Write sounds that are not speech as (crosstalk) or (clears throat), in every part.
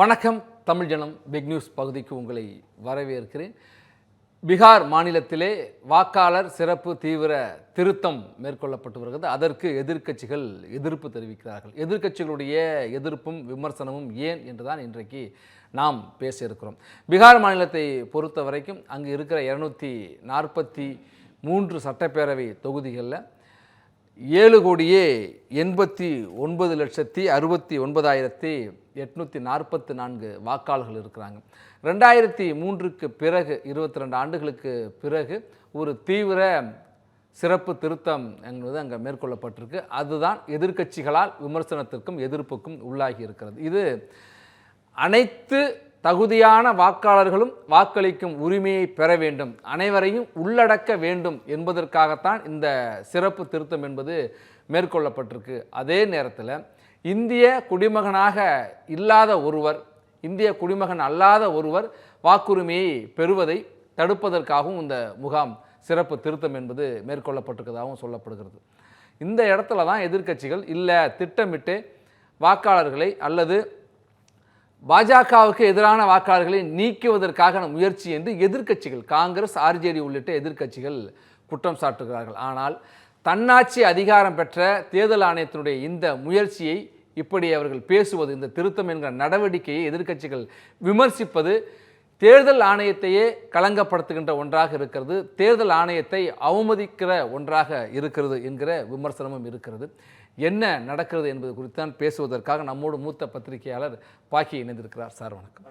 வணக்கம் தமிழ் ஜனம். Big news பகுதிக்கு உங்களை வரவேற்கிறேன். பீகார் மாநிலத்திலே வாக்காளர் சிறப்பு தீவிர திருத்தம் மேற்கொள்ளப்பட்டு வருகிறது. அதற்கு எதிர்க்கட்சிகள் எதிர்ப்பு தெரிவிக்கிறார்கள். எதிர்க்கட்சிகளுடைய எதிர்ப்பும் விமர்சனமும் ஏன் என்றுதான் இன்றைக்கு நாம் பேசியிருக்கிறோம். பீகார் மாநிலத்தை பொறுத்த வரைக்கும் அங்கு இருக்கிற இரநூத்தி நாற்பத்தி மூன்று சட்டப்பேரவை தொகுதிகளில் ஏழு கோடியே எண்பத்தி ஒன்பது லட்சத்தி அறுபத்தி ஒன்பதாயிரத்தி எட்நூற்றி நாற்பத்தி நான்கு வாக்காளர்கள் இருக்கிறாங்க. ரெண்டாயிரத்தி மூன்றுக்கு பிறகு இருபத்தி ரெண்டு ஆண்டுகளுக்கு பிறகு ஒரு தீவிர சிறப்பு திருத்தம் என்பது அங்கே மேற்கொள்ளப்பட்டிருக்கு. அதுதான் எதிர்க்கட்சிகளால் விமர்சனத்திற்கும் எதிர்ப்புக்கும் உள்ளாகி இருக்கிறது. இது அனைத்து தகுதியான வாக்காளர்களும் வாக்களிக்கும் உரிமையை பெற வேண்டும் அனைவரையும் உள்ளடக்க வேண்டும் என்பதற்காகத்தான் இந்த சிறப்பு திருத்தம் என்பது மேற்கொள்ளப்பட்டிருக்கு. அதே நேரத்தில் இந்திய குடிமகனாக இல்லாத ஒருவர் இந்திய குடிமகன் அல்லாத ஒருவர் வாக்குரிமையை பெறுவதை தடுப்பதற்காகவும் இந்த முகாம் சிறப்பு திருத்தம் என்பது மேற்கொள்ளப்பட்டிருக்கிறதாகவும் சொல்லப்படுகிறது. இந்த இடத்துல தான் எதிர்க்கட்சிகள் இல்லை திட்டமிட்டு வாக்காளர்களை அல்லது பாஜகவுக்கு எதிரான வாக்காளர்களை நீக்குவதற்கான முயற்சி என்று எதிர்க்கட்சிகள் காங்கிரஸ் ஆர்ஜேடி உள்ளிட்ட எதிர்க்கட்சிகள் குற்றம் சாட்டுகிறார்கள். ஆனால் தன்னாட்சி அதிகாரம் பெற்ற தேர்தல் ஆணையத்தினுடைய இந்த முயற்சியை இப்படி அவர்கள் பேசுவது இந்த திருத்தம் என்கிற நடவடிக்கையை எதிர்க்கட்சிகள் விமர்சிப்பது தேர்தல் ஆணையத்தையே களங்கப்படுத்துகின்ற ஒன்றாக இருக்கிறது. தேர்தல் ஆணையத்தை அவமதிக்கிற ஒன்றாக இருக்கிறது என்கிற விமர்சனமும் இருக்கிறது. என்ன நடக்கிறது என்பது குறித்தான் பேசுவதற்காக நம்மோடு மூத்த பத்திரிகையாளர் பாக்கி இணைந்திருக்கிறார். சார் வணக்கம்.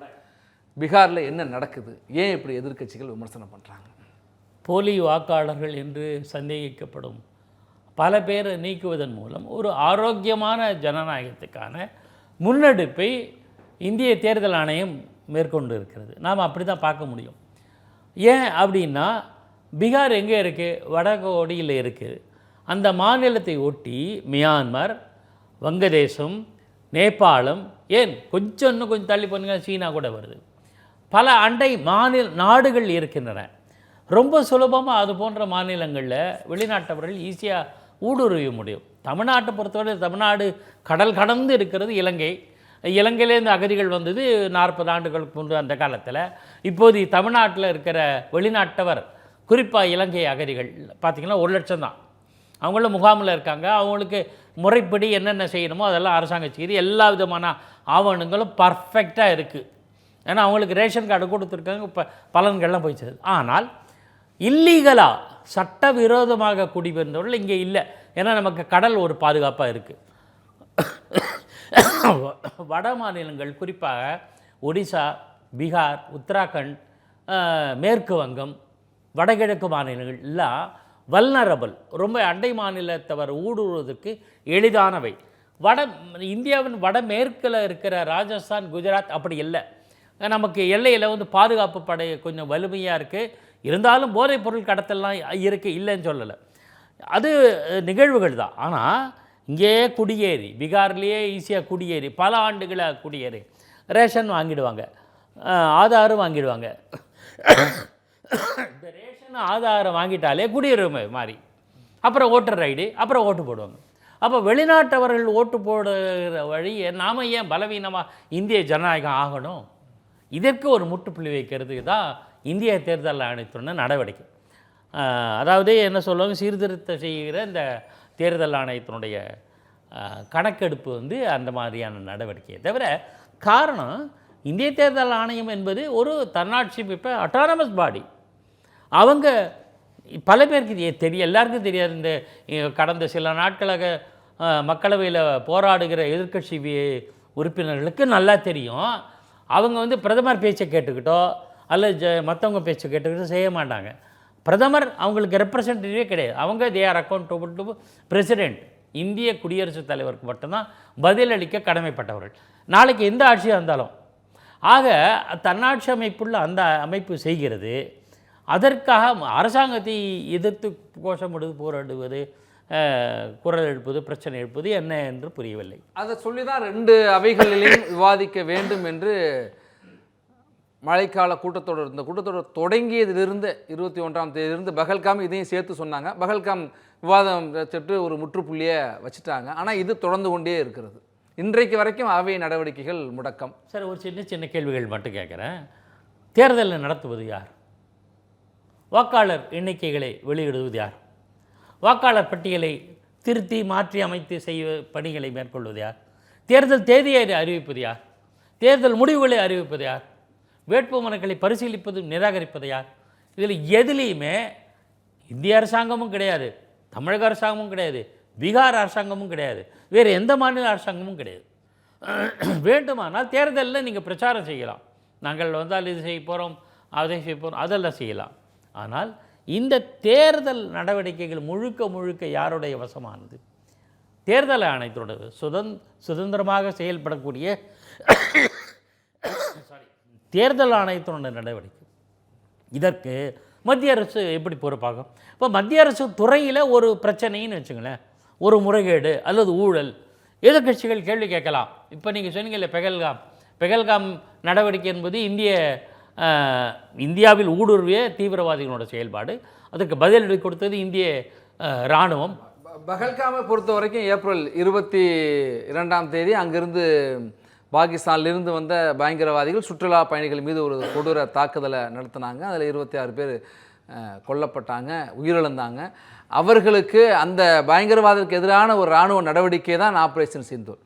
பீகாரில் என்ன நடக்குது? ஏன் இப்படி எதிர்க்கட்சிகள் விமர்சனம் பண்ணுறாங்க போலி வாக்காளர்கள் என்று சந்தேகிக்கப்படும் பல பேரை நீக்குவதன் மூலம் ஒரு ஆரோக்கியமான ஜனநாயகத்துக்கான முன்னெடுப்பை இந்திய தேர்தல் ஆணையம் மேற்கொண்டு இருக்கிறது நாம் அப்படி தான் பார்க்க முடியும். ஏன் அப்படின்னா பீகார் எங்கே இருக்குது வடகோடியில் இருக்குது அந்த மாநிலத்தை ஒட்டி மியான்மர் வங்கதேசம் நேபாளம் ஏன்? கொஞ்சம் இன்னும் கொஞ்சம் தள்ளி போனீங்க சீனா கூட வருது. பல அண்டை மாநில நாடுகள் இருக்கின்றன. ரொம்ப சுலபமாக அது போன்ற மாநிலங்களில் வெளிநாட்டவர்கள் ஈஸியாக ஊடுருவ முடியும். தமிழ்நாட்டை பொறுத்தவரை தமிழ்நாடு கடல் கடந்து இருக்கிறது இலங்கை. இலங்கையிலேருந்து அகதிகள் வந்தது நாற்பது ஆண்டுகளுக்கு முன்பு அந்த காலத்தில். இப்போது தமிழ்நாட்டில் இருக்கிற வெளிநாட்டவர் குறிப்பாக இலங்கை அகதிகள் பார்த்திங்கன்னா ஒரு லட்சம் தான். அவங்களும் முகாமில் இருக்காங்க. அவங்களுக்கு முறைப்படி என்னென்ன செய்யணுமோ அதெல்லாம் அரசாங்கம் செய்யுது எல்லா விதமான ஆவணங்களும் பர்ஃபெக்டாக இருக்குது ஏன்னா அவங்களுக்கு ரேஷன் கார்டு கொடுத்துருக்காங்க. இப்போ பலன்கள்லாம் போய் சேருது ஆனால் இல்லீகலாக சட்டவிரோதமாக குடிபெயர்ந்தவர்கள் இங்கே இல்லை. ஏன்னா நமக்கு கடல் ஒரு பாதுகாப்பாக இருக்குது வட மாநிலங்கள் குறிப்பாக ஒடிசா பீகார் உத்தராகண்ட் மேற்கு வங்கம் வடகிழக்கு மாநிலங்கள் எல்லாம் வல்னரபல் ரொம்ப அண்டை மாநிலத்தவர் ஊடுருவதற்கு எளிதானவை. வட இந்தியாவின் வடமேற்கில் இருக்கிற ராஜஸ்தான் குஜராத் அப்படி இல்லை. நமக்கு எல்லையில் வந்து பாதுகாப்பு படை கொஞ்சம் வலிமையாக இருக்குது இருந்தாலும் போதைப் பொருள் கடத்தல்லாம் இருக்குது இல்லைன்னு சொல்லலை. அது நிகழ்வுகள் தான். ஆனால் இங்கேயே குடியேறி பீகார்லேயே ஈஸியாக குடியேறி பல ஆண்டுகளாக குடியேறி ரேஷன் வாங்கிடுவாங்க ஆதாரம் வாங்கிடுவாங்க. இந்த ரேஷன் ஆதாரம் வாங்கிட்டாலே குடியுரிமை மாதிரி அப்புறம் ஓட்டர் ஐடி அப்புறம் ஓட்டு போடுவாங்க. அப்போ வெளிநாட்டவர்கள் ஓட்டு போடுகிற வழியை நாம் ஏன் பலவீனமாக இந்திய ஜனநாயகம் ஆகணும்? இதற்கு ஒரு முட்டுப்புள்ளி வைக்கிறதுக்கு தான் இந்திய தேர்தல் ஆணையத்துடன் நடவடிக்கை. அதாவது என்ன சொல்லுவாங்க? சீர்திருத்தம் செய்கிற இந்த தேர்தல் ஆணையத்தினுடைய கணக்கெடுப்பு வந்து அந்த மாதிரியான நடவடிக்கையை தவிர காரணம் இந்திய தேர்தல் ஆணையம் என்பது ஒரு தன்னாட்சி இப்போ அட்டானமஸ் பாடி அவங்க பல பேருக்கு தெரிய தெரியும். எல்லாருக்கும் தெரியாது. இந்த கடந்த சில நாட்களாக மக்களவையில் போராடுகிற எதிர்க்கட்சி உறுப்பினர்களுக்கு நல்லா தெரியும். அவங்க வந்து பிரதமர் பேச்சை கேட்டுக்கிட்டோ அல்லது ஜ மற்றவங்க பேச்சு கேட்டுக்கிட்டு செய்ய மாட்டாங்க. பிரதமர் அவங்களுக்கு ரெப்ரசன்டேட்டிவே கிடையாது. அவங்க they are accountable to president இந்திய குடியரசுத் தலைவருக்கு மட்டும்தான் பதிலளிக்க கடமைப்பட்டவர்கள். நாளைக்கு எந்த ஆட்சியாக இருந்தாலும். ஆக தன்னாட்சி அமைப்புள்ள அந்த அமைப்பு செய்கிறது. அதற்காக அரசாங்கத்தை எதிர்த்து கோஷமிடுவது போராடுவது குரல் எழுப்பது பிரச்சனை எழுப்பது என்ன என்று புரியவில்லை. அதை சொல்லி தான் ரெண்டு அவைகளிலையும் விவாதிக்க வேண்டும் என்று மழைக்கால கூட்டத்தொடர் இந்த கூட்டத்தொடர் தொடங்கியதிலிருந்து இருபத்தி ஒன்றாம் தேதியிலிருந்து பகல்காம் இதையும் சேர்த்து சொன்னாங்க. பகல்காம் விவாதம் வச்சுட்டு ஒரு முற்றுப்புள்ளியை வச்சுட்டாங்க. ஆனால் இது தொடர்ந்து கொண்டே இருக்கிறது. இன்றைக்கு வரைக்கும் அவை நடவடிக்கைகள் முடக்கம். சரி ஒரு சின்ன சின்ன கேள்விகள் மட்டும் கேட்குறேன். தேர்தலில் நடத்துவது யார்? வாக்காளர் எண்ணிக்கைகளை வெளியிடுவது யார்? வாக்காளர் பட்டியலை திருத்தி மாற்றி அமைத்து செய்ய பணிகளை மேற்கொள்வது யார்? தேர்தல் தேதியை அறிவிப்பது யார்? தேர்தல் முடிவுகளை அறிவிப்பது யார்? வேட்புமனுக்களை பரிசீலிப்பது நிராகரிப்பது யார் இதில் எதுலேயுமே இந்திய அரசாங்கமும் கிடையாது தமிழக அரசாங்கமும் கிடையாது பீகார் அரசாங்கமும் கிடையாது வேறு எந்த மாநில அரசாங்கமும் கிடையாது. (clears throat) வேண்டுமானால் தேர்தலில் நீங்கள் பிரச்சாரம் செய்யலாம். நாங்கள் வந்தால் இது செய்ய போகிறோம் அதை செய்ய போகிறோம் அதெல்லாம் செய்யலாம். ஆனால் இந்த தேர்தல் நடவடிக்கைகள் முழுக்க முழுக்க யாருடைய வசமானது? தேர்தல் ஆணையத்தோடது சுதந் சுதந்திரமாக செயல்படக்கூடிய (coughs) சாரி தேர்தல் ஆணையத்தினுடைய நடவடிக்கை. இதற்கு மத்திய அரசு எப்படி பொறுப்பாகும்? இப்போ மத்திய அரசு துறையில் ஒரு பிரச்சனைன்னு வச்சுங்களேன் ஒரு முறைகேடு அல்லது ஊழல். எதிர்கட்சிகள் கேள்வி கேட்கலாம். இப்போ நீங்கள் சொன்னீங்கல்ல பெகல்காம். பெகல்காம் நடவடிக்கை என்பது இந்திய இந்தியாவில் ஊடுருவிய தீவிரவாதிகளோட செயல்பாடு. அதற்கு பதிலடி கொடுத்தது இந்திய இராணுவம். பகல்காமை பொறுத்த வரைக்கும் ஏப்ரல் இருபத்தி இரண்டாம் தேதி அங்கிருந்து பாகிஸ்தான்லேருந்து வந்த பயங்கரவாதிகள் சுற்றுலா பயணிகள் மீது ஒரு கொடூர தாக்குதலை நடத்தினாங்க. அதில் இருபத்தி ஆறு பேர் கொல்லப்பட்டாங்க உயிரிழந்தாங்க. அவர்களுக்கு அந்த பயங்கரவாதத்துக்கு எதிரான ஒரு இராணுவ நடவடிக்கை தான் ஆப்ரேஷன் சிந்தூர்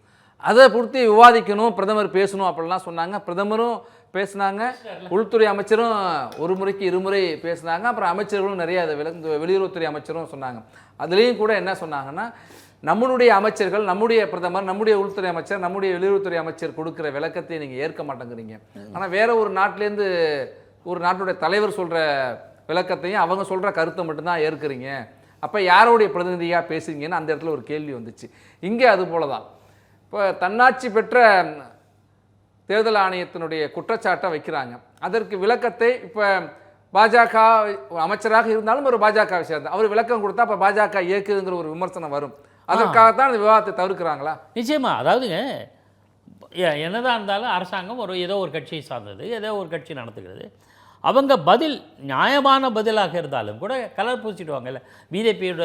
அதை பொறுத்து விவாதிக்கணும் பிரதமர் பேசணும் அப்படிலாம் சொன்னாங்க. பிரதமரும் பேசினாங்க உள்துறை அமைச்சரும் ஒரு முறைக்கு இருமுறை பேசினாங்க. அப்புறம் அமைச்சர்களும் நிறைய அதை விளக்கு வெளியுறவுத்துறை அமைச்சரும் சொன்னாங்க. அதுலேயும் கூட என்ன சொன்னாங்கன்னா நம்மளுடைய அமைச்சர்கள் நம்முடைய பிரதமர் நம்முடைய உள்துறை அமைச்சர் நம்முடைய வெளியுறவுத்துறை அமைச்சர் கொடுக்குற விளக்கத்தை நீங்கள் ஏற்க மாட்டேங்கிறீங்க. ஆனால் வேற ஒரு நாட்டிலேருந்து ஒரு நாட்டுடைய தலைவர் சொல்கிற விளக்கத்தையும் அவங்க சொல்கிற கருத்தை மட்டும்தான் ஏற்கிறீங்க. அப்போ யாருடைய பிரதிநிதியாக பேசுறீங்கன்னு அந்த இடத்துல ஒரு கேள்வி வந்துச்சு. இங்கே அது போல தான் இப்போ தன்னாட்சி பெற்ற தேர்தல் ஆணையத்தினுடைய குற்றச்சாட்டை வைக்கிறாங்க. அதற்கு விளக்கத்தை இப்போ பாஜக அமைச்சராக இருந்தாலும் ஒரு பாஜகவை சேர்ந்த அவர் விளக்கம் கொடுத்தா அப்போ பாஜக இயக்குதுங்கிற ஒரு விமர்சனம் வரும். அதற்காகத்தான் அந்த விவாதத்தை தவிர்க்கிறாங்களா? நிச்சயமா. அதாவதுங்க என்னதான் இருந்தாலும் அரசாங்கம் ஒரு ஏதோ ஒரு கட்சியை சார்ந்தது ஏதோ ஒரு கட்சி நடத்துகிறது. அவங்க பதில் நியாயமான பதிலாக இருந்தாலும் கூட கலர் பூசிடுவாங்கல்ல. பிஜேபியோட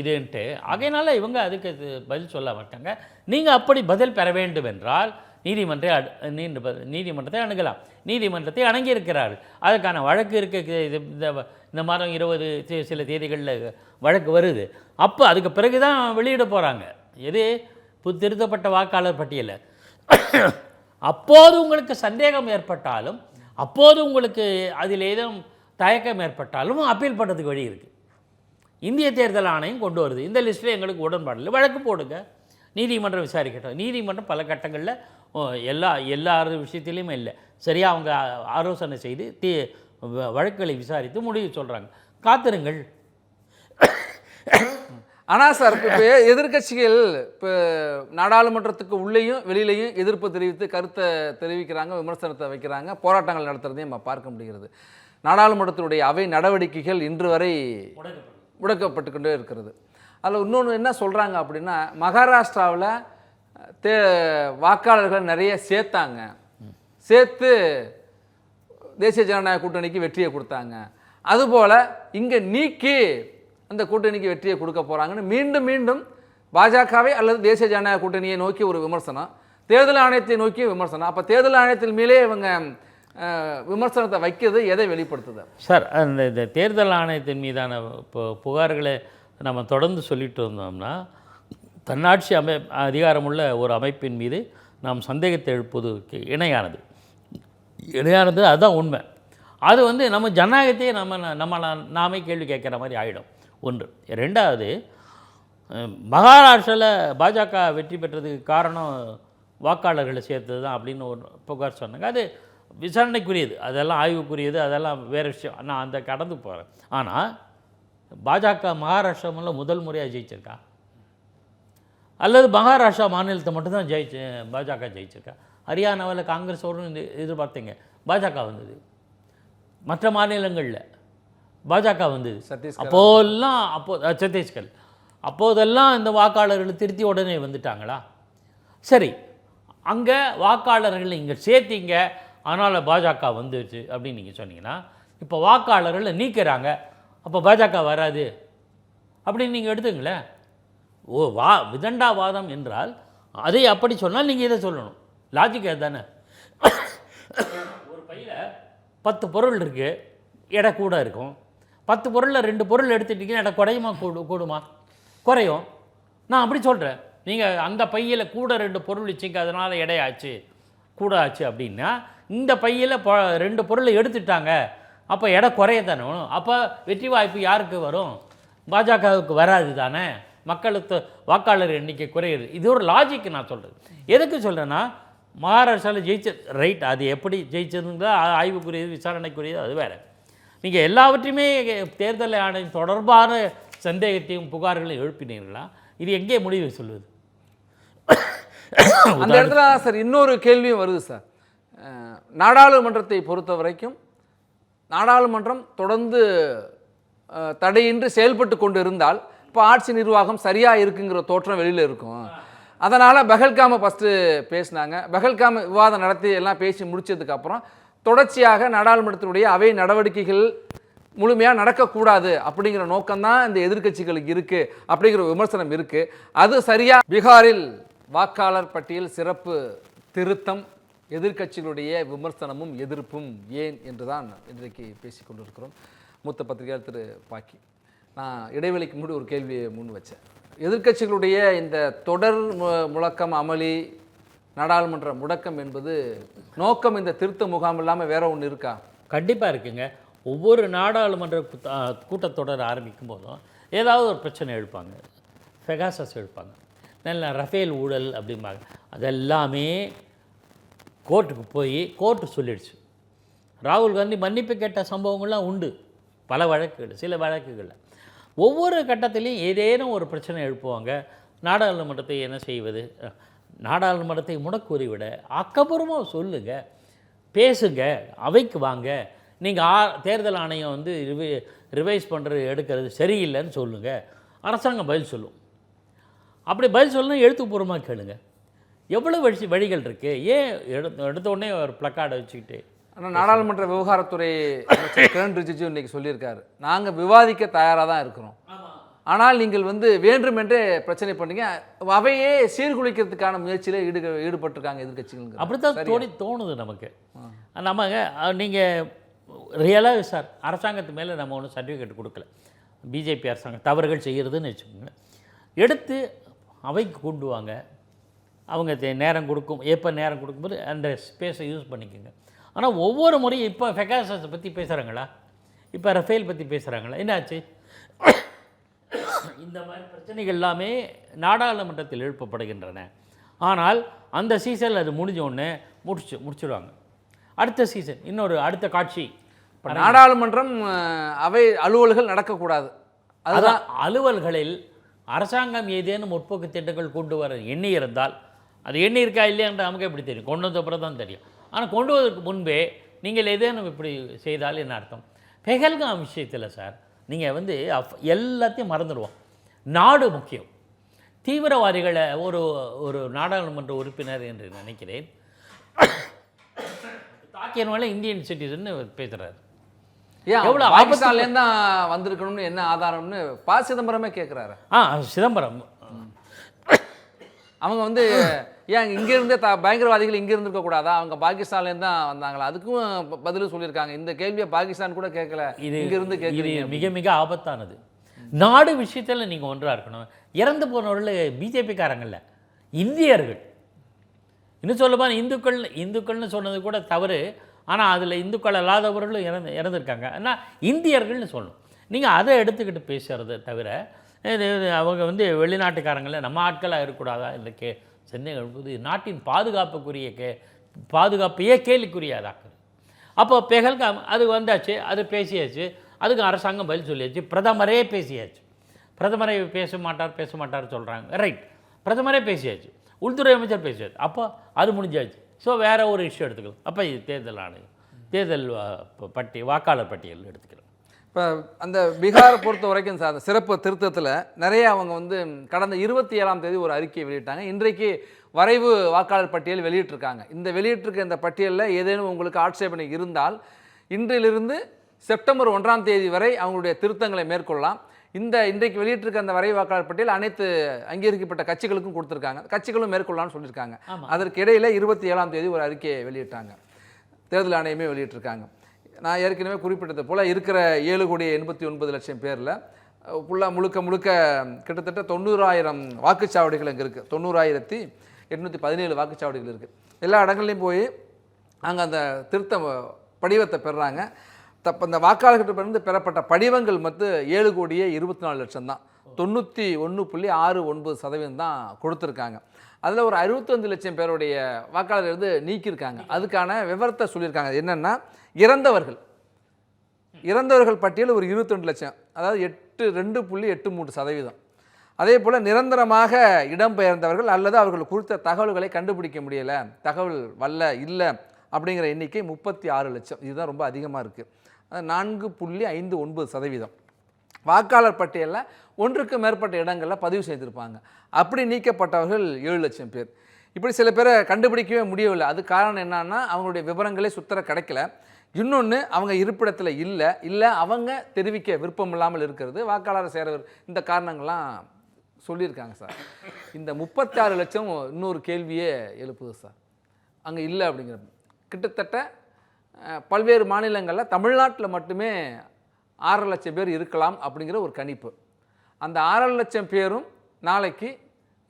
இதுன்ட்டு. ஆகையினால இவங்க அதுக்கு பதில் சொல்ல மாட்டாங்க. நீங்கள் அப்படி பதில் பெற வேண்டும் என்றால் நீதிமன்றை நீதிமன்றத்தை அணுகலாம். நீதிமன்றத்தை அணுகியிருக்கிறார் அதுக்கான வழக்கு இருக்க இந்த இந்த மாதம் இருபது சில தேதிகளில் வழக்கு வருது. அப்போ அதுக்கு பிறகு தான் வெளியிட போகிறாங்க எது? பு- திருத்தப்பட்ட வாக்காளர் பட்டியலில் அப்போது உங்களுக்கு சந்தேகம் ஏற்பட்டாலும் அப்போது உங்களுக்கு அதில் ஏதும் தயக்கம் ஏற்பட்டாலும் அப்பீல் பண்ணுறதுக்கு வழி இருக்குது இந்திய தேர்தல் ஆணையம் கொண்டு வருது. இந்த லிஸ்ட்டில் எங்களுக்கு உடன்பாடு இல்லை. வழக்கு போடுங்க. நீதிமன்றம் விசாரிக்கட்டும். நீதிமன்றம் பல கட்டங்களில் எல்லா எல்லா விஷயத்திலையுமே இல்லை. சரியாக அவங்க ஆலோசனை செய்து தீ வழக்குகளை விசாரித்து முடிவு சொல்கிறாங்க காத்திருங்கள். ஆனால் சார் இப்போ எதிர்க்கட்சிகள் இப்போ நாடாளுமன்றத்துக்கு உள்ளேயும் வெளியிலையும் எதிர்ப்பு தெரிவித்து கருத்தை தெரிவிக்கிறாங்க விமர்சனத்தை வைக்கிறாங்க போராட்டங்கள் நடத்துறதையும் நம்ம பார்க்க முடிகிறது. நாடாளுமன்றத்தினுடைய அவை நடவடிக்கைகள் இன்று வரை முடக்கப்பட்டு கொண்டே இருக்கிறது. அதில் இன்னொன்று என்ன சொல்கிறாங்க அப்படின்னா மகாராஷ்டிராவில் தே வாக்காளர்கள் நிறைய சேர்த்தாங்க. சேர்த்து தேசிய ஜனநாயக கூட்டணிக்கு வெற்றியை கொடுத்தாங்க. அதுபோல் இங்கே நீக்கி அந்த கூட்டணிக்கு வெற்றியை கொடுக்க போகிறாங்கன்னு மீண்டும் மீண்டும் பாஜகவை அல்லது தேசிய ஜனநாயக கூட்டணியை நோக்கி ஒரு விமர்சனம் தேர்தல் ஆணையத்தை நோக்கி விமர்சனம். அப்போ தேர்தல் ஆணையத்தின் மேலே இவங்க விமர்சனத்தை வைக்கிறது எதை வெளிப்படுத்துது? சார் அந்த இந்த தேர்தல் ஆணையத்தின் மீதான இப்போ புகார்களை நம்ம தொடர்ந்து சொல்லிட்டு வந்தோம்னா தன்னாட்சி அமை அதிகாரமுள்ள ஒரு அமைப்பின் மீது நாம் சந்தேகத்தை எழுப்பது இணையானது. இணையானது அதுதான் உண்மை. அது வந்து நம்ம ஜனநாயகத்தையே நம்ம நம்ம நாமே கேள்வி கேட்குற மாதிரி ஆகிடும் ஒன்று. ரெண்டாவது மகாராஷ்டிராவில் பாஜக வெற்றி பெற்றதுக்கு காரணம் வாக்காளர்களை சேர்த்தது தான் அப்படின்னு ஒரு புகார் சொன்னாங்க. அது விசாரணைக்குரியது. அதெல்லாம் ஆய்வுக்குரியது. அதெல்லாம் வேறு விஷயம். நான் அந்த கடந்து போகிறேன் ஆனால் பாஜக மகாராஷ்டிராவில் முதல் முறையாக ஜெயிச்சிருக்கா? அல்லது மகாராஷ்டிரா மாநிலத்தை மட்டும்தான் ஜெயிச்சு பாஜக ஜெயிச்சிருக்கா? ஹரியானாவில் காங்கிரஸ் வரும் இது எதிர்பார்த்தீங்க. பாஜக வந்தது. மற்ற மாநிலங்களில் பாஜக வந்தது. சத்தீஸ்கர். அப்போதெல்லாம் அப்போ அஹ், சத்தீஸ்கர். அப்போதெல்லாம் இந்த வாக்காளர்களை திருத்தி உடனே வந்துட்டாங்களா? சரி அங்கே வாக்காளர்களை இங்கே சேர்த்தீங்க அதனால் பாஜக வந்துருச்சு அப்படின்னு நீங்கள் சொன்னீங்கன்னா இப்போ வாக்காளர்களை நீக்கிறாங்க அப்போ பாஜக வராது அப்படின்னு நீங்கள் எடுத்துங்களேன் ஓ வா விதண்டாவாதம் என்றால் அதை அப்படி சொன்னால் நீங்கள் இதை சொல்லணும். லாஜிக் அதுதானே? ஒரு பையில் பத்து பொருள் இருக்குது எடை கூட இருக்கும். பத்து பொருளில் ரெண்டு பொருள் எடுத்துட்டீங்கன்னா எடை குறையுமா கூடு கூடுமா? குறையும். நான் அப்படி சொல்கிறேன் நீங்கள் அந்த பையில் கூட ரெண்டு பொருள் வச்சுங்க அதனால் எடையாச்சு கூட ஆச்சு அப்படின்னா இந்த பையில் பொ ரெண்டு பொருளை எடுத்துட்டாங்க அப்போ எடை குறைய தானே வேணும் அப்போ வெற்றி வாய்ப்பு யாருக்கு வரும்? பாஜகவுக்கு வராது தானே மக்களுக்கு வாக்காளர் எண்ணிக்கை குறையுது. இது ஒரு லாஜிக் நான் சொல்கிறது எதுக்கு சொல்கிறேன்னா மகாராஷ்டிராவில் ஜெயிச்ச ரைட் அது எப்படி ஜெயிச்சதுங்க ஆய்வுக்குரியது விசாரணைக்குரியது அது வேறு. நீங்கள் எல்லாவற்றையுமே தேர்தல் ஆணையம் தொடர்பான சந்தேகத்தையும் புகார்களையும் எழுப்பினீர்களா? இது எங்கே முடிவு சொல்லுவது (coughs) அந்த இடத்துல சார் இன்னொரு கேள்வியும் வருது சார். நாடாளுமன்றத்தை பொறுத்த வரைக்கும் நாடாளுமன்றம் தொடர்ந்து தடையின்றி செயல்பட்டு கொண்டு இருந்தால் இப்போ ஆட்சி நிர்வாகம் சரியாக இருக்குங்கிற தோற்றம் வெளியில் இருக்கும். அதனால் பெஹல்காமை ஃபஸ்ட்டு பேசினாங்க. பெஹல்காம விவாதம் நடத்தி எல்லாம் பேசி முடித்ததுக்கப்புறம் தொடர்ச்சியாக நாடாளுமன்றத்தினுடைய அவை நடவடிக்கைகள் முழுமையாக நடக்கக்கூடாது அப்படிங்கிற நோக்கம்தான் இந்த எதிர்கட்சிகளுக்கு இருக்குது அப்படிங்கிற விமர்சனம் இருக்குது அது சரியாக பீகாரில் வாக்காளர் பட்டியல் சிறப்பு திருத்தம் எதிர்க்கட்சிகளுடைய விமர்சனமும் எதிர்ப்பும் ஏன் என்றுதான் இன்றைக்கு பேசிக்கொண்டிருக்கிறோம். மூத்த பத்திரிகையாளர் திரு பாக்கி. நான் இடைவெளிக்கு முன்னாடி ஒரு கேள்வியை முன் வச்சேன். எதிர்க்கட்சிகளுடைய இந்த தொடர் மு- முழக்கம் அமளி நாடாளுமன்ற முடக்கம் என்பது நோக்கம் இந்த திருத்த முகாம் இல்லாமல் வேற ஒன்று இருக்கா? கண்டிப்பாக இருக்குங்க. ஒவ்வொரு நாடாளுமன்ற கூட்டத்தொடர் ஆரம்பிக்கும் போதும் ஏதாவது ஒரு பிரச்சனை எழுப்பாங்க. ஃபெகாசஸ் எழுப்பாங்க. நல்ல ரஃபேல் ஊழல் அப்படிம்பாங்க. அதெல்லாமே கோர்ட்டுக்கு போய் கோர்ட்டு சொல்லிடுச்சு. ராகுல் காந்தி மன்னிப்பு கேட்ட சம்பவங்கள்லாம் உண்டு. பல வழக்குகள் சில வழக்குகளில். ஒவ்வொரு கட்டத்திலையும் ஏதேனும் ஒரு பிரச்சனை எழுப்புவாங்க. நாடாளுமன்றத்தை என்ன செய்வது? நாடாளுமன்றத்தை முடக்குவதை விட ஆக்கப்பூர்வமாக சொல்லுங்கள் பேசுங்க. அவைக்கு வாங்க. நீங்கள் ஆ தேர்தல் ஆணையம் வந்து ரிவை ரிவைஸ் பண்ணுறது எடுக்கிறது சரியில்லைன்னு சொல்லுங்கள் அரசாங்கம் பதில் சொல்லும். அப்படி பதில் சொல்லணும் எழுத்துப்பூர்வமாக கேளுங்க. எவ்வளோ வழி வழிகள் இருக்குது ஏன் எடுத்த எடுத்த உடனே ஒரு பிளக்கார்டை வச்சுக்கிட்டு ஆனால் நாடாளுமன்ற விவகாரத்துறை கிரண் ரிஜிஜு இன்னைக்கு சொல்லியிருக்காரு. நாங்கள் விவாதிக்க தயாராக தான் இருக்கிறோம். ஆனால் நீங்கள் வந்து வேண்டுமென்றே பிரச்சனை பண்ணீங்க. அவையே சீர்குலைக்கிறதுக்கான முயற்சியில் ஈடு ஈடுபட்டிருக்காங்க எதிர்க்கட்சிகள் அப்படித்தான் தோணி தோணுது நமக்கு. நமக்கு நீங்கள் ரியலாக சார் அரசாங்கத்து மேலே நம்ம ஒன்றும் சர்டிஃபிகேட் கொடுக்கல. பிஜேபி அரசாங்கம் தவறுகள் செய்கிறதுன்னு வச்சுக்கோங்க எடுத்து அவைக்கு கொண்டு வாங்க. அவங்க நேரம் கொடுக்கும் எப்போ நேரம் கொடுக்கும்போது அந்த ஸ்பேஸை யூஸ் பண்ணிக்கோங்க. ஆனால் ஒவ்வொரு முறையும் இப்போ ஃபெகாசஸை பற்றி பேசுகிறாங்களா இப்போ ரஃபேல் பற்றி பேசுகிறாங்களா என்னாச்சு? இந்த மாதிரி பிரச்சனைகள் எல்லாமே நாடாளுமன்றத்தில் எழுப்பப்படுகின்றன. ஆனால் அந்த சீசனில் அது முடிஞ்ச உடனே முடிச்சு முடிச்சிடுவாங்க. அடுத்த சீசன் இன்னொரு அடுத்த காட்சி. இப்போ நாடாளுமன்றம் அவை அலுவல்கள் நடக்கக்கூடாது. அதுதான். அலுவல்களில் அரசாங்கம் ஏதேனும் முற்போக்கு திட்டங்கள் கொண்டு வர எண்ணி இருந்தால் அது எண்ணி இருக்கா இல்லையான்ற நமக்கு எப்படி தெரியும்? கொண்டு வந்த அப்புறம் தான் தெரியும். ஆனால் கொண்டு வருவதற்கு முன்பே நீங்கள் ஏதேனும் இப்படி செய்தால் என்ன அர்த்தம்? பெஹல்காம் விஷயத்தில் சார் நீங்கள் வந்து எல்லாத்தையும் மறந்துடுவோம். நாடு முக்கியம். தீவிரவாதிகளை ஒரு ஒரு நாடாளுமன்ற உறுப்பினர் என்று நினைக்கிறேன். தாக்கியனால இந்தியன் சிட்டிசன் பேசுகிறார் எவ்வளோ ஆபத்து- பாகிஸ்தான்லேருந்து தான் வந்திருக்கணும்னு என்ன ஆதாரம்னு ப சிதம்பரமே கேட்குறாரு ஆ சிதம்பரம். அவங்க வந்து ஏன் இங்க இருந்தே த பயங்கரவாதிகள் இங்க இருந்திருக்க கூடாதா? அவங்க பாகிஸ்தான்லேருந்து தான் வந்தாங்களா? அதுக்கும் பதிலும் சொல்லியிருக்காங்க. இந்த கேள்வியை பாகிஸ்தான் கூட கேட்கல. இது இங்க இருந்து இது கேட்குறீங்க மிக மிக ஆபத்தானது. நாடு விஷயத்தில் நீங்கள் ஒன்றா இருக்கணும். இறந்து போனவர்கள் பிஜேபிக்காரங்கள்ல இந்தியர்கள். இன்னும் சொல்லப்போனால் இந்துக்கள் இந்துக்கள்னு சொன்னது கூட தவறு. ஆனால் அதில் இந்துக்கள் அல்லாதவர்களும் இறந்து இறந்துருக்காங்க. ஆனால் இந்தியர்கள்னு சொல்லணும். நீங்கள் அதை எடுத்துக்கிட்டு பேசுகிறத தவிர அவங்க வந்து வெளிநாட்டுக்காரங்கள நம்ம ஆட்களாக இருக்கக்கூடாதா? இல்லை கே சென்னை எழுப்புவது நாட்டின் பாதுகாப்புக்குரிய கே பாதுகாப்பையே கேள்விக்குரியதாக்குது அப்போ பெஹல்காம் அது வந்தாச்சு அது பேசியாச்சு அதுக்கு அரசாங்கம் பதில் சொல்லியாச்சு பிரதமரே பேசியாச்சு. பிரதமரை பேச மாட்டார் பேச மாட்டார் சொல்கிறாங்க ரைட் பிரதமரே பேசியாச்சு. உள்துறை அமைச்சர் பேசியாச்சு. அப்போ அது முடிஞ்சாச்சு. ஸோ வேறு ஒரு இஷ்யூ எடுத்துக்கலாம். அப்போ இது தேர்தல் ஆணையம். தேர்தல் பட்டி வாக்காளர் பட்டியல் எடுத்துக்கலாம். இப்போ அந்த பீகாரை பொறுத்த வரைக்கும் சார் அந்த சிறப்பு திருத்தத்தில் நிறைய அவங்க வந்து கடந்த இருபத்தி ஏழாம் தேதி ஒரு அறிக்கையை வெளியிட்டாங்க. இன்றைக்கு வரைவு வாக்காளர் பட்டியல் வெளியிட்டிருக்காங்க. இந்த வெளியிட்டிருக்க இந்த பட்டியலில் ஏதேனும் உங்களுக்கு ஆட்சேபனை இருந்தால் இன்றிலிருந்து செப்டம்பர் ஒன்றாம் தேதி வரை அவங்களுடைய திருத்தங்களை மேற்கொள்ளலாம். இந்த இன்றைக்கு வெளியிட்டிருக்க அந்த வரைவு வாக்காளர் பட்டியல் அனைத்து அங்கீகரிக்கப்பட்ட கட்சிகளுக்கும் கொடுத்துருக்காங்க. கட்சிகளும் மேற்கொள்ளலாம்னு சொல்லியிருக்காங்க. அதற்கு இடையில இருபத்தி ஏழாம் தேதி ஒரு அறிக்கையை வெளியிட்டாங்க. தேர்தல் ஆணையமே வெளியிட்டிருக்காங்க. நான் ஏற்கனவே குறிப்பிட்டது போல் இருக்கிற ஏழு கோடி எண்பத்தி ஒன்பது லட்சம் பேரில் ஃபுல்லாக முழுக்க முழுக்க கிட்டத்தட்ட தொண்ணூறாயிரம் வாக்குச்சாவடிகள் அங்கே இருக்குது தொண்ணூறாயிரத்தி எட்நூற்றி பதினேழு வாக்குச்சாவடிகள் இருக்குது எல்லா இடங்கள்லையும் போய் அங்கே அந்த திருத்த படிவத்தை பெறுறாங்க தப்ப அந்த வாக்காளர்கிட்ட இருந்து பெறப்பட்ட படிவங்கள் மொத்தம் ஏழு கோடியே இருபத்தி நாலு லட்சம் தான் தொண்ணூற்றி ஒன்று புள்ளி ஆறு ஒன்பது சதவீதம் தான் கொடுத்துருக்காங்க. அதில் ஒரு அறுபத்தஞ்சு லட்சம் பேருடைய வாக்காளர் வந்து நீக்கியிருக்காங்க. அதுக்கான விவரத்தை சொல்லியிருக்காங்க. என்னென்னா இறந்தவர்கள். இறந்தவர்கள் பட்டியல் ஒரு இருபத்தெண்டு லட்சம். அதாவது எட்டு ரெண்டு புள்ளி எட்டு மூன்று சதவீதம். அதே போல் நிரந்தரமாக இடம்பெயர்ந்தவர்கள் அல்லது அவர்கள் குறித்த தகவல்களை கண்டுபிடிக்க முடியலை தகவல் வல்ல இல்லை அப்படிங்கிற எண்ணிக்கை முப்பத்தி ஆறு லட்சம். இதுதான் ரொம்ப அதிகமாக இருக்குது நான்கு புள்ளி ஐந்து ஒன்பது சதவீதம். வாக்காளர் பட்டியலில் ஒன்றுக்கு மேற்பட்ட இடங்களில் பதிவு செய்திருப்பாங்க. அப்படி நீக்கப்பட்டவர்கள் ஏழு லட்சம் பேர். இப்படி சில பேரை கண்டுபிடிக்கவே முடியவில்லை. அது காரணம் என்னன்னா அவங்களுடைய விவரங்களே சுத்தர கிடைக்கல. இன்னொன்று அவங்க இருப்பிடத்தில் இல்லை. இல்லை அவங்க தெரிவிக்க விருப்பம் இல்லாமல் இருக்கிறது. வாக்காளர் சேரவர் இந்த காரணங்கள்லாம் சொல்லியிருக்காங்க சார். இந்த முப்பத்தாறு லட்சம் இன்னொரு கேள்வியே எழுப்புது சார். அங்கே இல்லை அப்படிங்கிறது கிட்டத்தட்ட பல்வேறு மாநிலங்களில் தமிழ்நாட்டில் மட்டுமே ஆறரை லட்சம் பேர் இருக்கலாம் அப்படிங்கிற ஒரு கணிப்பு. அந்த ஆறரை லட்சம் பேரும் நாளைக்கு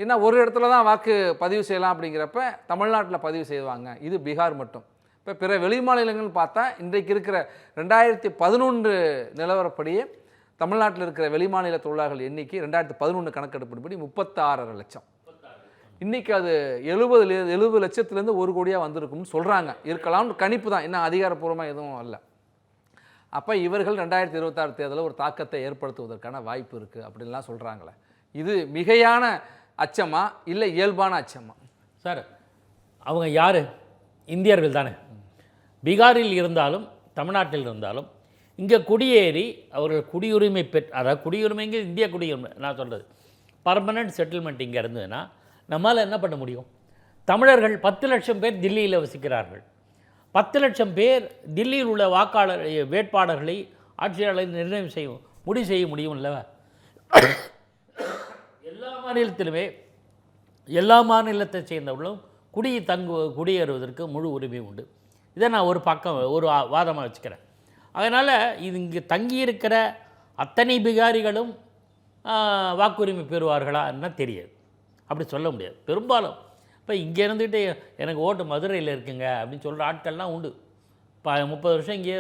என்ன ஒரு இடத்துல தான் வாக்கு பதிவு செய்யலாம் அப்படிங்கிறப்ப தமிழ்நாட்டில் பதிவு செய்வாங்க. இது பீகார் மட்டும். இப்போ பிற வெளி மாநிலங்கள்னு பார்த்தா இன்றைக்கு இருக்கிற ரெண்டாயிரத்தி பதினொன்று நிலவரப்படியே தமிழ்நாட்டில் இருக்கிற வெளிமாநில தொழிலாளர்கள் எண்ணிக்கை ரெண்டாயிரத்தி பதினொன்று கணக்கெடுப்பின்படி முப்பத்தாறரை லட்சம். இன்றைக்கி அது எழுபது எழுபது லட்சத்துலேருந்து ஒரு கோடியாக வந்திருக்கும்னு சொல்கிறாங்க இருக்கலாம்னு கணிப்பு தான். இன்னும் அதிகாரப்பூர்வமாக எதுவும் அல்ல. அப்போ இவர்கள் ரெண்டாயிரத்தி இருபத்தாறு தேர்தலில் ஒரு தாக்கத்தை ஏற்படுத்துவதற்கான வாய்ப்பு இருக்குது அப்படின்லாம் சொல்கிறாங்களே இது மிகையான அச்சமா இல்லை இயல்பான அச்சமா? சார் அவங்க யார்? இந்தியர்கள் தானே. பீகாரில் இருந்தாலும் தமிழ்நாட்டில் இருந்தாலும் இங்கே குடியேறி அவர்கள் குடியுரிமை பெற் அதாவது குடியுரிமைங்க இந்திய குடியுரிமை நான் சொல்கிறது பர்மனன்ட் செட்டில்மெண்ட் இங்கே இருந்ததுன்னா நம்மால் என்ன பண்ண முடியும்? தமிழர்கள் பத்து லட்சம் பேர் தில்லியில் வசிக்கிறார்கள். பத்து லட்சம் பேர் தில்லியில் உள்ள வாக்காளர் வேட்பாளர்களை ஆட்சியாளர்கள் நிர்ணயம் செய்யும் முடிவு செய்ய முடியும் இல்லவா? எல்லா மாநிலத்திலுமே எல்லா மாநிலத்தை சேர்ந்தவர்களும் குடி தங்கு குடியேறுவதற்கு முழு உரிமை உண்டு. இதை நான் ஒரு பக்கம் ஒரு வாதமாக வச்சுக்கிறேன். அதனால் இது இங்கே தங்கியிருக்கிற அத்தனை பிகாரிகளும் வாக்குரிமை பெறுவார்களா என்ன தெரியாது. அப்படி சொல்ல முடியாது. பெரும்பாலும் இப்போ இங்கே இருந்துகிட்டு எனக்கு ஓட்டு மதுரையில் இருக்குங்க அப்படின்னு சொல்கிற ஆட்கள்லாம் உண்டு. இப்போ முப்பது வருஷம் இங்கேயே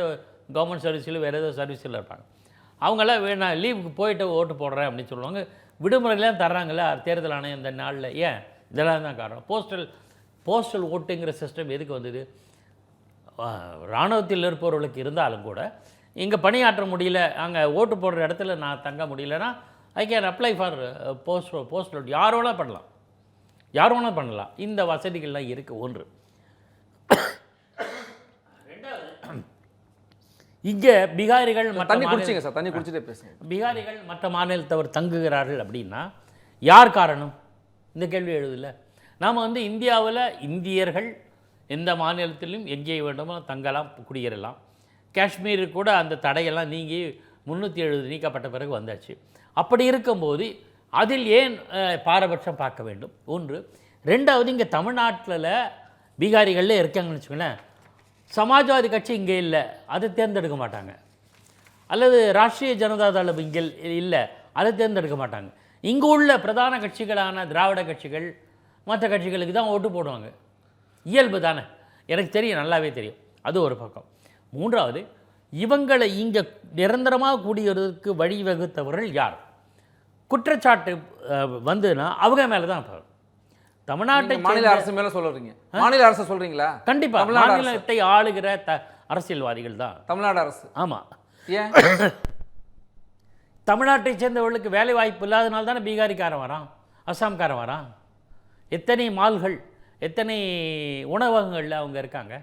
கவர்மெண்ட் சர்வீஸில் வேறு ஏதோ சர்வீஸில் இருப்பாங்க. அவங்களாம் நான் லீவுக்கு போயிட்டு ஓட்டு போடுறேன் அப்படின்னு சொல்லுவாங்க. விடுமுறைலாம் தர்றாங்கல்ல தேர்தல் ஆணையம் இந்த நாளில். ஏன்? இதெல்லாம் தான் காரணம். போஸ்டல் போஸ்டல் ஓட்டுங்கிற சிஸ்டம் எதுக்கு வந்தது? இராணுவத்தில் இருப்பவர்களுக்கு இருந்தாலும் கூட இங்கே பணியாற்ற முடியல. அங்கே ஓட்டு போடுற இடத்துல நான் தங்க முடியலன்னா I can apply for post postal யாரோட பண்ணலாம்? யார் வேணால் பண்ணலாம். இந்த வசதிகள்லாம் இருக்குது ஒன்று. இங்கே பிகாரிகள் தண்ணி குடிச்சிங்க சார். தண்ணி குடிச்சிட்டே பேசுங்க. பிகாரிகள் மற்ற மாநிலத்தவர் தங்குகிறார்கள் அப்படின்னா யார் காரணம்? இந்த கேள்வி எழுதில்ல நாம் வந்து இந்தியாவில் இந்தியர்கள் எந்த மாநிலத்திலும் எங்கே வேண்டுமோ தங்கலாம் குடியேறலாம். காஷ்மீர் கூட அந்த தடையெல்லாம் நீங்கி முந்நூற்றி எழுபது நீக்கப்பட்ட பிறகு வந்தாச்சு. அப்படி இருக்கும்போது அதில் ஏன் பாரபட்சம் பார்க்க வேண்டும்? ஒன்று ரெண்டாவது இங்கே தமிழ்நாட்டில் பீகாரிகளில் இருக்காங்கன்னு வச்சுக்கோங்களேன் சமாஜ்வாதி கட்சி இங்கே இல்லை அதை தேர்ந்தெடுக்க மாட்டாங்க. அல்லது ராஷ்ட்ரிய ஜனதா தளம் இங்கே இல்லை அதை தேர்ந்தெடுக்க மாட்டாங்க. இங்கே உள்ள பிரதான கட்சிகளான திராவிட கட்சிகள் மற்ற கட்சிகளுக்கு தான் ஓட்டு போடுவாங்க. இயல்பு தானே. எனக்கு தெரியும் நல்லாவே தெரியும். அது ஒரு பக்கம். மூன்றாவது இவங்களை இங்கே நிரந்தரமாக கூடியதற்கு வழிவகுத்தவர்கள் யார்? குற்றச்சாட்டு அஹ், வந்துன்னா அவங்க மேலே தான் தமிழ்நாட்டை மாநில அரசு மேல சொல்றீங்க. மாநில அரசு சொல்றீங்களா? கண்டிப்பாக. மாநிலத்தை ஆளுகிற த அரசியல்வாதிகள் தான். தமிழ்நாடு அரசு. ஆமாம் ஏன்? தமிழ்நாட்டை சேர்ந்தவர்களுக்கு வேலை வாய்ப்பு இல்லாதனால தானே பீகாரிக்காரன் வரான் அஸ்ஸாம்காரன் வரான்? எத்தனை மால்கள் எத்தனை உணவகங்களில் அவங்க இருக்காங்க?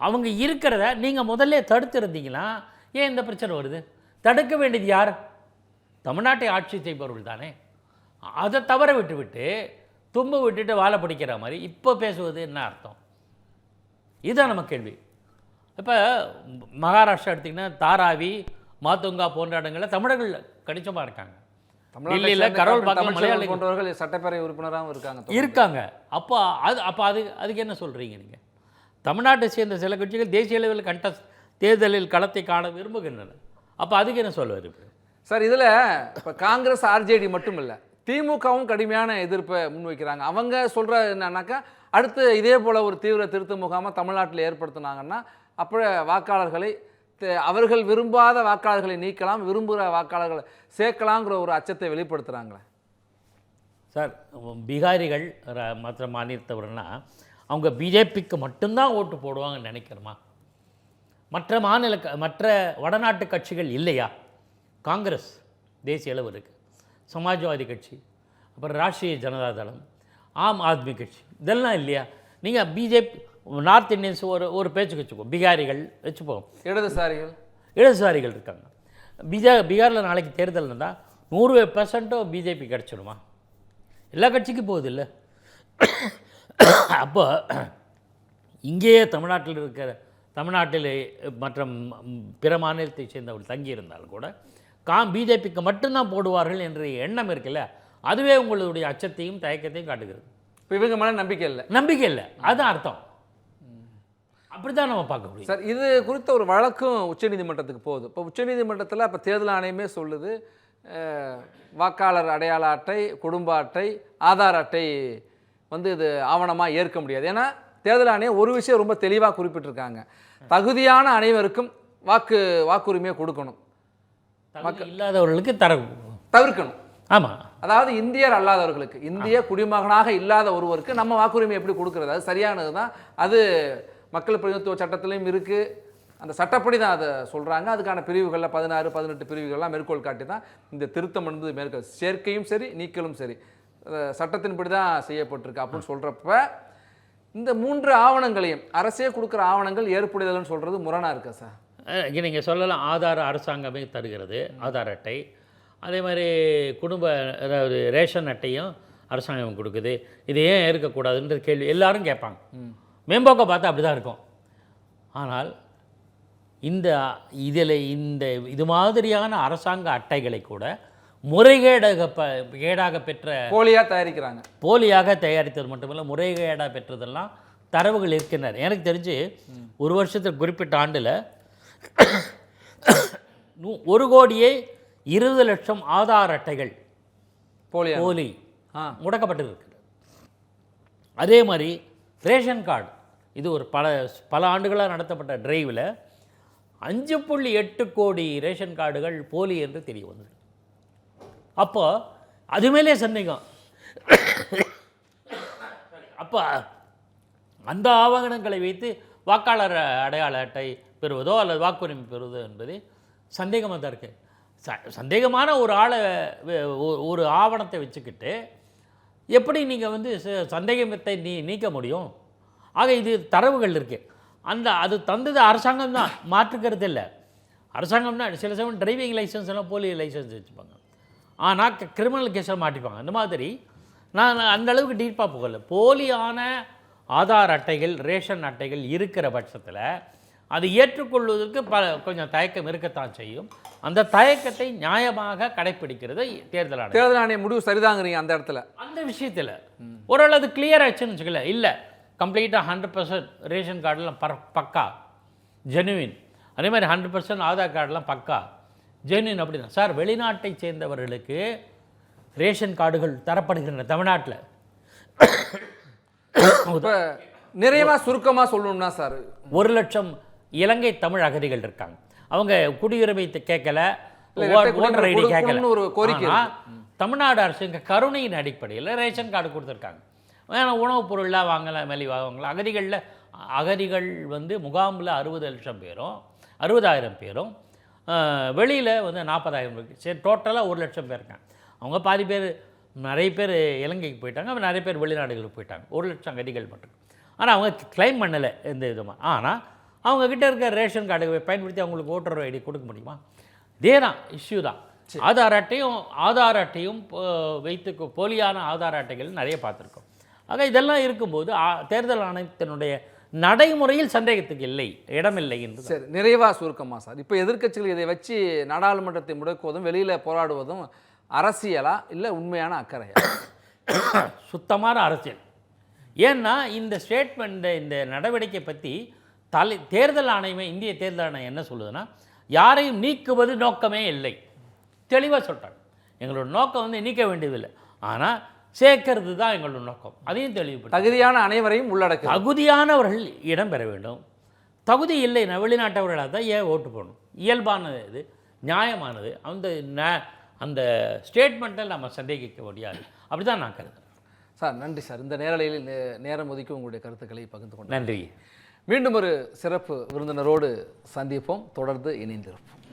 அவங்க இருக்கிறத நீங்கள் முதல்ல தடுத்திருந்தீங்கன்னா ஏன் இந்த பிரச்சனை வருது? தடுக்க வேண்டியது யார்? தமிழ்நாட்டை ஆட்சி செய்பவர்கள் தானே? அதை தவற விட்டுவிட்டு தும்ப விட்டுட்டு வாழை பிடிக்கிற மாதிரி இப்போ பேசுவது என்ன அர்த்தம்? இதுதான் நம்ம கேள்வி. இப்போ மகாராஷ்டிரா எடுத்திங்கன்னா தாராவி மாத்துங்கா போன்ற இடங்களில் தமிழர்கள் கணிச்சமாக இருக்காங்க. டெல்லியில் கரோல் தமிழ்ச்செல்வன் மலையாளிகள் போன்றவர்கள் சட்டப்பேரவை உறுப்பினராகவும் இருக்காங்க. இருக்காங்க. அப்போ அது அப்போ அது அதுக்கு என்ன சொல்கிறீங்க நீங்கள் தமிழ்நாட்டை சேர்ந்த சில கட்சிகள் தேசிய அளவில் கண்டஸ்ட் தேர்தலில் களத்தை காண விரும்புகின்றன. அப்போ அதுக்கு என்ன இப்போ சார் இதில் இப்போ காங்கிரஸ் ஆர்ஜேடி மட்டும் இல்லை திமுகவும் கடுமையான எதிர்ப்பை முன்வைக்கிறாங்க. அவங்க சொல்கிற என்னன்னாக்கா அடுத்து இதே போல் ஒரு தீவிர திருத்த முகாமை தமிழ்நாட்டில் ஏற்படுத்தினாங்கன்னா அப்போ வாக்காளர்களை தே- அவர்கள் விரும்பாத வாக்காளர்களை நீக்கலாம் விரும்புகிற வாக்காளர்களை சேர்க்கலாங்கிற ஒரு அச்சத்தை வெளிப்படுத்துகிறாங்களே சார் பீகாரிகள் மற்ற மாநிலத்தவர்னா அவங்க பிஜேபிக்கு மட்டும்தான் ஓட்டு போடுவாங்கன்னு நினைக்கிறோமா மற்ற மாநில க- மற்ற வடநாட்டு கட்சிகள் இல்லையா? காங்கிரஸ் தேசிய அளவு இருக்குது சமாஜ்வாதி கட்சி அப்புறம் ராஷ்ட்ரிய ஜனதா தளம் ஆம் ஆத்மி கட்சி இதெல்லாம் இல்லையா? நீங்கள் பிஜேபி நார்த் இந்தியன்ஸ் ஒரு ஒரு பேச்சுக்கு வச்சுக்கோ. பீகாரிகள் வச்சுப்போம். இடதுசாரிகள்? இடதுசாரிகள் இருக்காங்க. பிஜா பீகாரில் நாளைக்கு தேர்தல் இருந்தால் நூறு பெர்சன்ட்டோ பிஜேபி கிடச்சிடுமா எல்லா கட்சிக்கும் போகுது இல்லை அப்போ இங்கேயே தமிழ்நாட்டில் இருக்கிற தமிழ்நாட்டில் மற்ற ம், பிற மாநிலத்தை சேர்ந்தவர்கள் தங்கியிருந்தாலும் கூட கா பிஜேபிக்கு மட்டும்தான் போடுவார்கள் என்ற எண்ணம் இருக்குல்ல? அதுவே உங்களுடைய அச்சத்தையும் தயக்கத்தையும் காட்டுகிறது. இப்போ இவங்க மேலே நம்பிக்கை இல்லை. நம்பிக்கை இல்லை. அதுதான் அர்த்தம். அப்படி தான் நம்ம பார்க்க முடியும். சார் இது குறித்த ஒரு வழக்கும் உச்சநீதிமன்றத்துக்கு போகுது இப்போ உச்சநீதிமன்றத்தில் இப்போ தேர்தல் ஆணையமே சொல்லுது வாக்காளர் அடையாள அட்டை குடும்ப அட்டை ஆதார் அட்டை வந்து இது ஆவணமாக ஏற்க முடியாது. ஏன்னா தேர்தல் ஆணையம் ஒரு விஷயம் ரொம்ப தெளிவாக குறிப்பிட்டிருக்காங்க. தகுதியான அனைவருக்கும் வாக்கு வாக்குரிமையை கொடுக்கணும். தகுதி இல்லாதவர்களுக்கு தர தவிர்க்கணும். ஆமாம் அதாவது இந்தியர் அல்லாதவர்களுக்கு இந்திய குடிமகனாக இல்லாத ஒருவருக்கு நம்ம வாக்குரிமை எப்படி கொடுக்கறது? அது சரியானது தான். அது மக்கள் பிரதிநிதித்துவ சட்டத்திலையும் இருக்குது அந்த சட்டப்படி தான் அதை சொல்கிறாங்க அதுக்கான பிரிவுகளில் பதினாறு பதினெட்டு பிரிவுகள்லாம் மேற்கோள் காட்டி தான் இந்த திருத்தம் என்பது மேற்கொள் சேர்க்கையும் சரி நீக்கலும் சரி. சட்டத்தின்படி தான் செய்யப்பட்டிருக்கு அப்படின்னு சொல்கிறப்ப இந்த மூன்று ஆவணங்களையும் அரசே கொடுக்குற ஆவணங்கள் ஏற்புடையதல்னு சொல்கிறது முரணாக இருக்கா சார்? இங்கே நீங்கள் சொல்லலாம் ஆதார் அரசாங்கமே தருகிறது ஆதார் அட்டை. அதே மாதிரி குடும்ப அதாவது ரேஷன் அட்டையும் அரசாங்கம் கொடுக்குது. இது ஏன் இருக்கக்கூடாதுன்ற கேள்வி எல்லாரும் கேட்பாங்க. மேம்போக்கை பார்த்தா அப்படி தான் இருக்கும். ஆனால் இந்த இதில் இந்த இது மாதிரியான அரசாங்க அட்டைகளை கூட முறைகேடாக ப கேடாக பெற்ற போலியாக தயாரிக்கிறாங்க. போலியாக தயாரித்தது மட்டுமல்ல முறைகேடாக பெற்றதெல்லாம் தரவுகள் இருக்கின்றன. எனக்கு தெரிஞ்சு ஒரு வருஷத்துக்கு குறிப்பிட்ட ஆண்டில் ஒரு கோடியே இருபது லட்சம் ஆதார் அட்டைகள். போலி. ஆ முடக்கப்பட்டிருக்கு அதே மாதிரி ரேஷன் கார்டு. இது ஒரு பல பல ஆண்டுகளாக நடத்தப்பட்ட டிரைவில் அஞ்சு புள்ளி எட்டு கோடி ரேஷன் கார்டுகள் போலி என்று தெரிய வந்தது. அப்போ அது மேலே சந்தேகம். அப்போ அந்த ஆவணங்களை வைத்து வாக்காளர் அடையாள அட்டை பெறுவதோ அல்லது வாக்குரிமை பெறுவதோ என்பது சந்தேகமாக தான் இருக்குது ச சந்தேகமான ஒரு ஆளை ஒரு ஆவணத்தை வச்சுக்கிட்டு எப்படி நீங்கள் வந்து ச- சந்தேகத்தை நீ நீக்க முடியும்? ஆக இது தரவுகள் இருக்குது அந்த அது தந்தது அரசாங்கம் தான். மாற்றுக்கிறது இல்லை. அரசாங்கம்னா சில சமயம் டிரைவிங் லைசன்ஸ் எல்லாம் போலி லைசன்ஸ் வச்சுப்பாங்க. ஆனால் கிரிமினல் கேஸில் மாட்டிப்பாங்க. அந்த மாதிரி நான் அந்த அளவுக்கு டீப்பாக போகல போலியான ஆதார் அட்டைகள் ரேஷன் அட்டைகள் இருக்கிற பட்சத்தில் அது ஏற்றுக்கொள்வதற்கு பல கொஞ்சம் தயக்கம் இருக்கத்தான் செய்யும். அந்த தயக்கத்தை நியாயமாக கடைப்பிடிக்கிறது தேர்தல் ஆணையம். தேர்தல் ஆணைய முடிவு சரிதாங்கிறீங்க அந்த இடத்துல. அந்த விஷயத்தில் ஓரளவு கிளியர் ஆச்சுன்னு வச்சுக்கல இல்லை கம்ப்ளீட்டாக ஹண்ட்ரட் பர்சன்ட் ரேஷன் கார்டெலாம் பர் பக்கா. ஜெனுவின் அதே மாதிரி ஹண்ட்ரட் பர்சன்ட் ஆதார் கார்டெலாம் பக்கா. ஜெனுவின் அப்படிதான். சார் வெளிநாட்டை சேர்ந்தவர்களுக்கு ரேஷன் கார்டுகள் தரப்படுகின்றன தமிழ்நாட்டில். நிறைவாக சுருக்கமாக சொல்லணும்னா சார் ஒரு லட்சம் இலங்கை தமிழ் அகதிகள் இருக்காங்க. அவங்க குடியுரிமை கேட்கல ஓட்டர் ஐடி கேட்கல. ஒரு கோரிக்கை தமிழ்நாடு அரசு இங்கே கருணையின் அடிப்படையில் ரேஷன் கார்டு கொடுத்துருக்காங்க. ஏன்னா உணவுப் பொருள்லாம் வாங்கலாம் மலி வாங்கலாம் அகதிகளில் அகதிகள் வந்து முகாமில் அறுபது லட்சம் பேரும் அறுபதாயிரம் பேரும் வெளியில் வந்து நாற்பதாயிரம் பேர் சரி டோட்டலாக ஒரு லட்சம் பேர் இருக்காங்க. அவங்க பாதி பேர் நிறைய பேர் இலங்கைக்கு போயிட்டாங்க நிறைய பேர் வெளிநாடுகளுக்கு போயிட்டாங்க. ஒரு லட்சம் அகதிகள் மட்டும். ஆனால் அவங்க கிளைம் பண்ணலை எந்த விதமாக ஆனால் அவங்கக்கிட்ட இருக்க ரேஷன் கார்டை பயன்படுத்தி அவங்களுக்கு ஓட்டர் ஐடி கொடுக்க முடியுமா? இதே தான். இஷ்யூ தான் ஆதார் அட்டையும் ஆதார் அட்டையும் வைத்து போலியான ஆதார் அட்டைகள் நிறைய பார்த்துருக்கோம். ஆக இதெல்லாம் இருக்கும்போது தேர்தல் ஆணையத்தினுடைய நடைமுறையில் சந்தேகத்துக்கு இல்லை இடமில்லை என்று சரி நிறைவா சுருக்கமா சார். இப்போ எதிர்க்கட்சிகள் இதை வச்சு நாடாளுமன்றத்தை முடக்குவதும் வெளியில போராடுவதும் அரசியலா இல்ல உண்மையான அக்கறையா? சுத்தமான அரசியல். ஏன்னா இந்த ஸ்டேட்மெண்ட் இந்த நடவடிக்கை பற்றி தலை தேர்தல் ஆணையமே இந்திய தேர்தல் ஆணையம் என்ன சொல்லுதுன்னா யாரையும் நீக்குவது நோக்கமே இல்லை. தெளிவாக சொல்கிறாங்க எங்களோட நோக்கம் வந்து நீக்க வேண்டியதில்லை. ஆனால் சேர்க்கறது தான் எங்களோட நோக்கம். அதையும் தெளிவுபடுத்த தகுதியான அனைவரையும் உள்ளடக்கு தகுதியானவர்கள் இடம் பெற வேண்டும். தகுதி இல்லை நான் வெளிநாட்டவர்களாக தான் ஏன் ஓட்டு போடணும்? இயல்பானது இது நியாயமானது. அந்த ந- அந்த ஸ்டேட்மெண்ட்டை நம்ம சந்தேகிக்க முடியாது. அப்படி தான் நான் கருதுறேன். சார் நன்றி சார். இந்த நேரலையில் நேரம் ஒதுக்கி உங்களுடைய கருத்துக்களை பகிர்ந்து கொண்டேன். நன்றி. மீண்டும் ஒரு சிறப்பு விருந்தினரோடு சந்திப்போம். தொடர்ந்து இணைந்திருப்போம்.